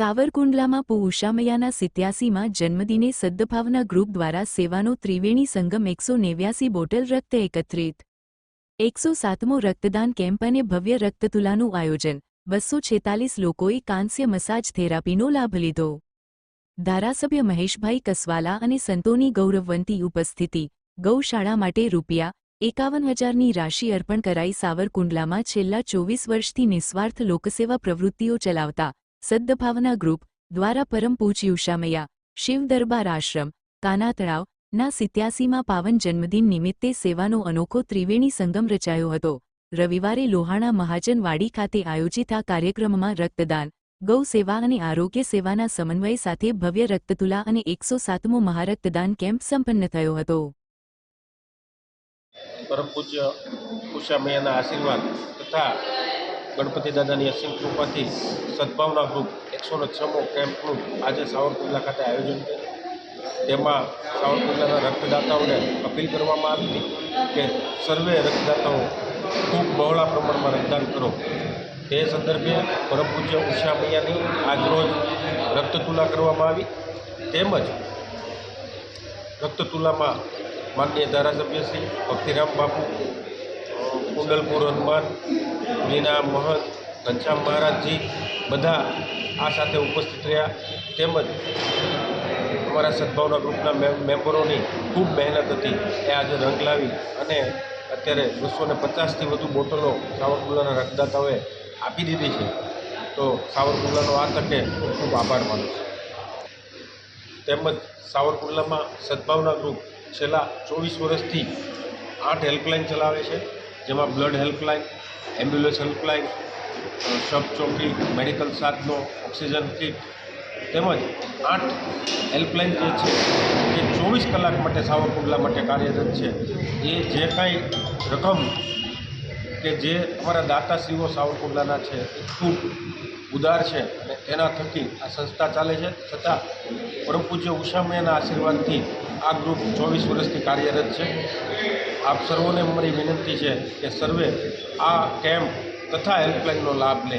સાવરકુંડલામાં પુ ઉષામૈયાના સિત્યાસીમાં જન્મદિને સદ્દભાવના ગ્રુપ દ્વારા સેવાનો ત્રિવેણી સંગમ એકસો નેવ્યાસી બોટલ રક્ત એકત્રિત. એકસો સાતમો રક્તદાન કેમ્પ અને ભવ્ય રક્તતુલાનું આયોજન. બસો છેતાલીસ લોકોએ કાંસ્ય મસાજ થેરાપીનો લાભ લીધો. ધારાસભ્ય મહેશભાઈ કસવાલા અને સંતોની ગૌરવવંતી ઉપસ્થિતિ. ગૌશાળા માટે રૂપિયા એકાવન હજારની રાશિ અર્પણ કરાઈ સાવરકુંડલામાં છેલ્લા ચોવીસ વર્ષથી નિસ્વાર્થ લોકસેવા પ્રવૃત્તિઓ ચલાવતા સદ્દભાવના ગ્રુપ દ્વારા પરમ પૂજ્ય ઉષામૈયા, શિવ દરબાર આશ્રમ, કાના તળાવ, ના સિત્યાસીમાં પાવન જન્મદિન નિમિત્તે સેવાનો અનોખો ત્રિવેણી સંગમ રચાયો હતો. રવિવારે લોહાણા મહાજનવાડી ખાતે આયોજિત આ કાર્યક્રમમાં રક્તદાન, ગૌ સેવા અને આરોગ્ય સેવાના સમન્વય સાથે ભવ્ય રક્તતુલા અને એકસો સાતમો મહારક્તદાન કેમ્પ સંપન્ન થયો હતો. પરમ પૂજ્ય ઉષામૈયાના આશીર્વાદ તથા ગણપતિ દાદાની અસીમ કૃપાથી સદભાવના ગ્રુપ એકસો ને છમો કેમ્પનું આજે સાવરકુંડલા ખાતે આયોજન થયું તેમાં સાવરકુંડલાના રક્તદાતાઓને અપીલ કરવામાં આવી કે સર્વે રક્તદાતાઓ ખૂબ બહોળા પ્રમાણમાં રક્તદાન કરો. તે સંદર્ભે પરમ પૂજ્ય ઉષામૈયાની આજરોજ રક્તતુલા કરવામાં આવી. તેમજ રક્તતુલામાં માનનીય ધારાસભ્ય શ્રી ભક્તિરામ બાપુ કુંડલપુર હનુમાન, મીના મહંત, ઘનશ્યામ મહારાજજી બધા આ સાથે ઉપસ્થિત રહ્યા. તેમજ અમારા સદભાવના ગ્રુપના મેમ- મેમ્બરોની ખૂબ મહેનત હતી. એ આજે રંગ લાવી અને અત્યારે બસો ને પચાસથી વધુ બોટલો સાવરકુંડલાના રક્તદાતાઓએ આપી દીધી છે. તો સાવરકુંડલાનો આ તકે ખૂબ આભાર માનું છું. તેમજ સાવરકુંડલામાં સદભાવના ગ્રુપ છેલ્લા ચોવીસ વર્ષથી આઠ હેલ્પલાઇન ચલાવે છે. જેમાં blood helpline ambulance helpline sub ચોકી મેડિકલ સાધનો ઓક્સિજન કીટ તેમજ આઠ હેલ્પલાઇન જે છે, એ ચોવીસ કલાક માટે સાવરકુંડલા માટે કાર્યરત છે. એ જે કાંઈ રકમ કે જે અમારા દાતાશ્રીઓ સાવરકુંડલાના છે, એ ખૂબ ઉદાર છે અને તેના થકી આ સંસ્થા ચાલે છે. છતાં પરમ પૂજ્ય ઉષામયના આશીર્વાદથી આ ગ્રુપ ચોવીસ વર્ષથી કાર્યરત છે. આપ સર્વોને મારી વિનંતી છે કે સર્વે આ કેમ્પ તથા હેલ્પલાઇનનો લાભ લે.